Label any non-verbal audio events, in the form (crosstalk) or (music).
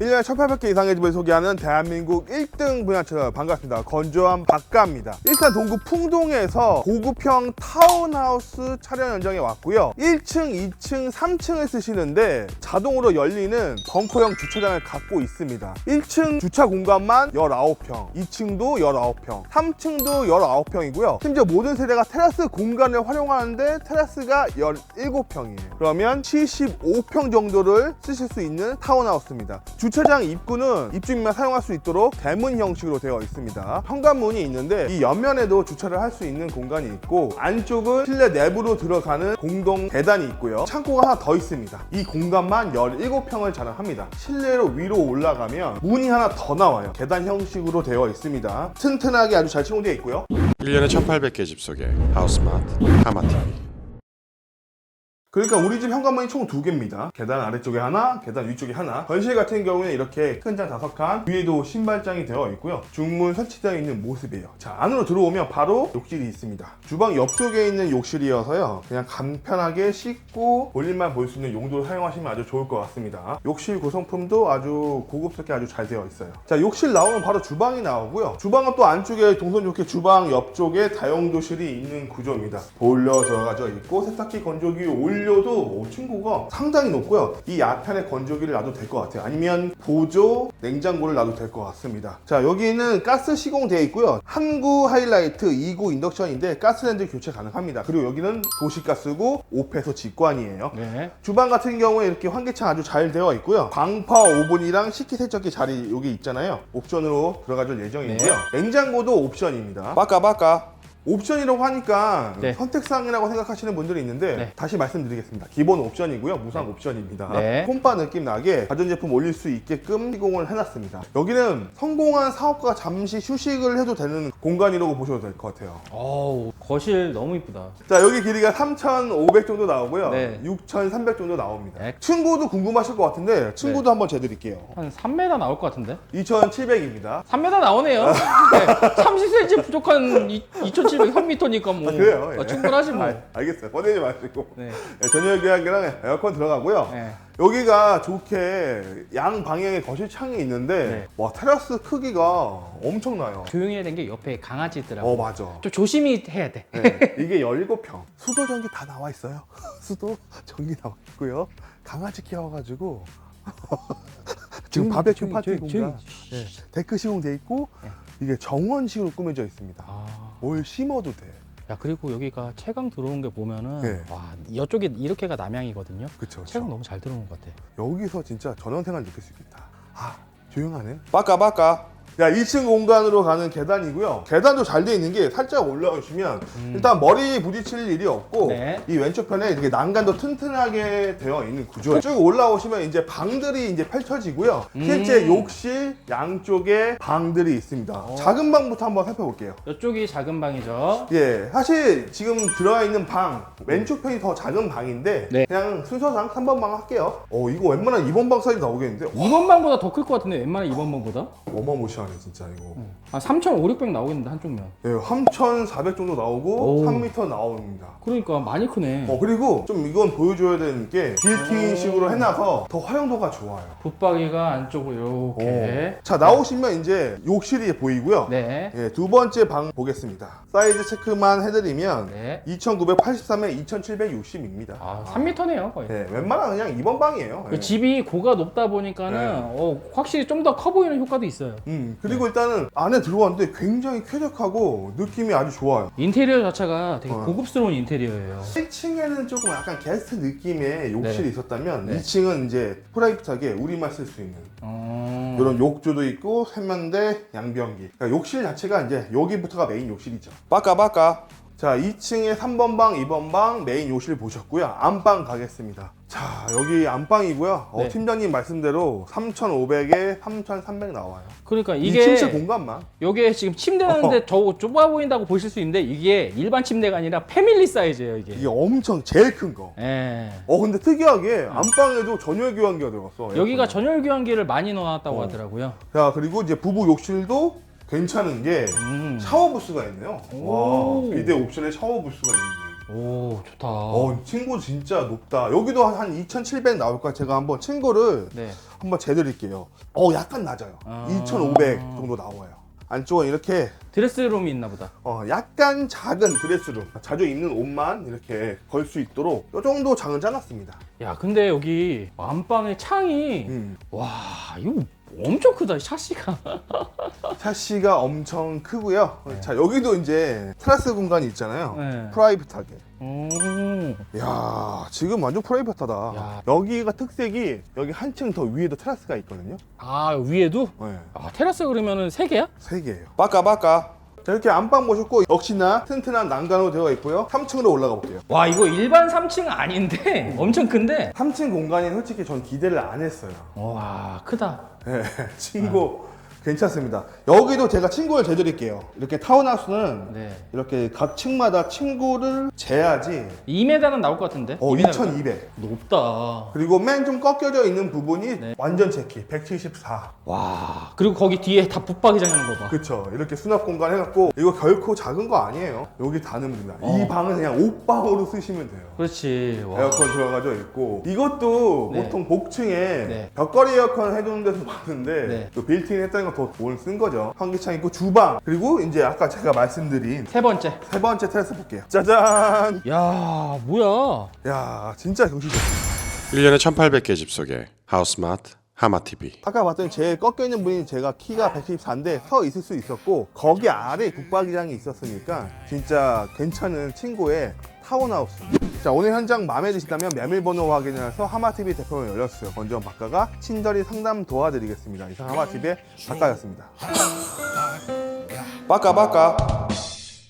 1년에 1800개 이상의 집을 소개하는 대한민국 1등 분양처 반갑습니다. 건조한 박가입니다. 일산 동구 풍동에서 고급형 타운하우스 촬영 현장에 왔고요. 1층, 2층, 3층을 쓰시는데 자동으로 열리는 벙커형 주차장을 갖고 있습니다. 1층 주차 공간만 19평, 2층도 19평, 3층도 19평이고요. 심지어 모든 세대가 테라스 공간을 활용하는데 테라스가 17평이에요. 그러면 75평 정도를 쓰실 수 있는 타운하우스입니다. 주 차장 입구는 입주민만 사용할 수 있도록 대문 형식으로 되어 있습니다. 현관문이 있는데 이 옆면에도 주차를 할 수 있는 공간이 있고 안쪽은 실내 내부로 들어가는 공동 계단이 있고요. 창고가 하나 더 있습니다. 이 공간만 17평을 자랑합니다. 실내로 위로 올라가면 문이 하나 더 나와요. 계단 형식으로 되어 있습니다. 튼튼하게 아주 잘 시공되어 있고요. 1년에 1800개 집 소개 하우스마트 하마TV 그러니까 우리 집 현관문이 총 두 개입니다. 계단 아래쪽에 하나, 계단 위쪽에 하나. 건실 같은 경우는 이렇게 큰 장 다섯 칸, 위에도 신발장이 되어 있고요. 중문 설치되어 있는 모습이에요. 자, 안으로 들어오면 바로 욕실이 있습니다. 주방 옆쪽에 있는 욕실이어서요. 그냥 간편하게 씻고 볼일만 볼 수 있는 용도로 사용하시면 아주 좋을 것 같습니다. 욕실 구성품도 아주 고급스럽게 아주 잘 되어 있어요. 자, 욕실 나오면 바로 주방이 나오고요. 주방은 또 안쪽에 동선 좋게 주방 옆쪽에 다용도실이 있는 구조입니다. 보일러 들어가져 있고 세탁기 건조기 올 려도 오, 층고가 상당히 높고요. 이 앞편에 건조기를 놔도 될 것 같아요. 아니면 보조 냉장고를 놔도 될 것 같습니다. 자 여기는 가스 시공되어 있고요. 한구 하이라이트 2구 인덕션인데 가스렌지 교체 가능합니다. 그리고 여기는 도시가스고 오페소 직관이에요. 네. 주방 같은 경우에 이렇게 환기창 아주 잘 되어 있고요. 광파 오븐이랑 식기세척기 자리 여기 있잖아요. 옵션으로 들어가줄 예정이고요. 냉장고도 옵션입니다. 바까 바까. 옵션이라고 하니까 네. 선택사항이라고 생각하시는 분들이 있는데 네. 다시 말씀드리겠습니다. 기본 옵션이고요. 무상 옵션입니다. 네. 홈바 느낌 나게 가전제품 올릴 수 있게끔 시공을 해놨습니다. 여기는 성공한 사업가 잠시 휴식을 해도 되는 공간이라고 보셔도 될 것 같아요. 어우, 거실 너무 이쁘다. 자 여기 길이가 3,500 정도 나오고요. 네. 6,300 정도 나옵니다. 네. 층고도 궁금하실 것 같은데 층고도 한번 재드릴게요. 한 3m 나올 것 같은데? 2,700입니다. 3m 나오네요. (laughs) 네. 30cm 부족한 2,700 3m니까 뭐. 아, 그래요? 예. 어, 충분하지 뭐. 아, 알겠어요. 꺼내지 마시고. 네. 네, 전열 계약이랑 에어컨 들어가고요. 네. 여기가 좋게 양 방향에 거실 창이 있는데 네. 와 테라스 크기가 엄청나요. 조용히 해야 되는 게 옆에 강아지 있더라고. 어 맞아. 좀 조심히 해야 돼. 네, 이게 17평. 수도 전기 다 나와 있어요. (laughs) 수도 전기 나와 있고요. 강아지 키워가지고 (laughs) 지금 바베큐 파티 공간. 네, 데크 시공돼 있고 네. 이게 정원식으로 꾸며져 있습니다. 아. 뭘 심어도 돼. 야, 그리고 여기가 채광 들어온 게 보면은 네. 와, 이쪽에 이렇게가 남향이거든요. 그쵸. 채광 너무 잘 들어온 것 같아. 여기서 진짜 전원 생활 느낄 수 있겠다. 아, 조용하네. 바까 바까. 야, 2층 공간으로 가는 계단이고요. 계단도 잘 돼 있는 게 살짝 올라오시면 일단 머리 부딪힐 일이 없고 음. 네. 이 왼쪽 편에 이렇게 난간도 튼튼하게 되어 있는 구조예요. 쭉 올라오시면 이제 방들이 이제 펼쳐지고요. 실제 음. 욕실 양쪽에 방들이 있습니다. 어. 작은 방부터 한번 살펴볼게요. 이쪽이 작은 방이죠. 예, 사실 지금 들어가 있는 방 왼쪽 편이 더 작은 방인데 네. 그냥 순서상 3번 방 할게요. 어, 이거 웬만한 2번 방 사이즈 나오겠는데? 와, 2번 방보다 더 클 것 같은데 웬만한 2번 방보다? 어마무시 하네 진짜 이거. 한 3,500, 나오겠는데 한쪽 면. 예, 3,400 정도 나오고 오. 3m 나옵니다. 그러니까 많이 크네. 어, 그리고 좀 이건 보여줘야 되는 게 빌트인식으로 해놔서 더 활용도가 좋아요. 붙박이가 안쪽으로 이렇게. 자, 나오시면 이제 욕실이 보이고요. 네. 예, 두 번째 방 보겠습니다. 사이즈 체크만 해드리면 네. 2,983에 2,760입니다. 아, 3m네요, 거의. 예, 웬만한 그냥 2번 방이에요. 그 예. 집이 고가 높다 보니까는 네. 어, 확실히 좀 더 커 보이는 효과도 있어요. 음, 그리고 일단은 안에 들어왔는데 굉장히 쾌적하고 느낌이 아주 좋아요. 인테리어 자체가 되게 어. 고급스러운 인테리어예요. 1층에는 조금 약간 게스트 느낌의 욕실이 네. 있었다면 네. 2층은 이제 프라이빗하게 우리만 쓸 수 있는 어... 이런 욕조도 있고 세면대, 양변기. 그러니까 욕실 자체가 이제 여기부터가 메인 욕실이죠. 바까 바까. 자, 2층에 3번 방, 2번 방 메인 욕실 보셨고요. 안방 가겠습니다. 자, 여기 안방이고요. 어, 네. 팀장님 말씀대로 3,500에 3,300 나와요. 그러니까 이 이게 침실 공간만. 요게 지금 침대는데 저 좁아 보인다고 보실 수 있는데 이게 일반 침대가 아니라 패밀리 사이즈예요, 이게. 이게 엄청 제일 큰 거. 예. 어 근데 특이하게 안방에도 전열 교환기가 들어갔어. 여기가. 전열 교환기를 많이 넣어놨다고 어. 하더라고요. 자 그리고 이제 부부 욕실도 괜찮은 게 음. 샤워 부스가 있네요. 오. 와 비대 옵션에 샤워 부스가 있는. 오 좋다. 어, 친구 진짜 높다. 여기도 한 2,700 나올 거야. 제가 한번 친구를 네. 한번 재드릴게요. 어, 약간 낮아요. 아. 2,500 정도 나와요. 안쪽은 이렇게 드레스룸이 있나 보다. 어, 약간 작은 드레스룸. 자주 입는 옷만 이렇게 걸 수 있도록 이 정도 장은 짜놨습니다. 야 근데 여기 안방에 창이 음. 와 이거 엄청 크다 샤시가. (laughs) 샤시가 엄청 크고요. 자, 여기도 이제 테라스 공간이 있잖아요. 네. 프라이빗하게. 음. 야 지금 완전 프라이빗하다. 야. 여기가 특색이 여기 한층 더 위에도 테라스가 있거든요. 아 위에도? 네. 아 테라스 그러면은 세 개야? 세 개예요. 빠까 빠까. 자 이렇게 안방 보셨고 역시나 튼튼한 난간으로 되어 있고요. 3층으로 올라가 볼게요. 와 이거 일반 3층 아닌데 (laughs) 엄청 큰데. 3층 공간이 솔직히 전 기대를 안 했어요. 와 크다. 네, (laughs) 친구 괜찮습니다. 여기도 제가 친구를 재드릴게요. 이렇게 타운하우스는 네. 이렇게 각 층마다 친구를 재야지 2m는 나올 것 같은데. 어 2m 가? 2200. 높다. 그리고 맨 좀 꺾여져 있는 부분이 네. 완전 제키 174. 와 그리고 거기 뒤에 다 붙박이장 있는 거 봐. 그쵸 이렇게 수납 공간 해갖고 이거 결코 작은 거 아니에요 여기 다 넣으면 됩니다 어. 이 방은 그냥 옷방으로 쓰시면 돼요 그렇지. 와. 에어컨 들어가져 있고 이것도 네. 보통 복층에 네. 벽걸이 에어컨 해두는 데도 많은데 네. 또 빌트인 했다는 건더 돈을 쓴 거죠. 환기창 있고 주방. 그리고 이제 아까 제가 말씀드린 세 번째. 세 번째 테라스 볼게요. 짜잔! 야 뭐야? 야 진짜 경치적 1년에 1800개 집 속에 하우스마트 하마TV 아까 봤더니 제일 꺾여 있는 분이 제가 키가 114인데 서 있을 수 있었고 거기 아래 북박이장이 있었으니까 진짜 괜찮은 친구의 타운하우스. 자 오늘 현장 마음에 드시다면 메밀번호 확인해서 하마TV 대표로 열렸어요. 건조한 박가가 친절히 상담 도와드리겠습니다. 이상 하마TV의 박가였습니다. 빠까 빠까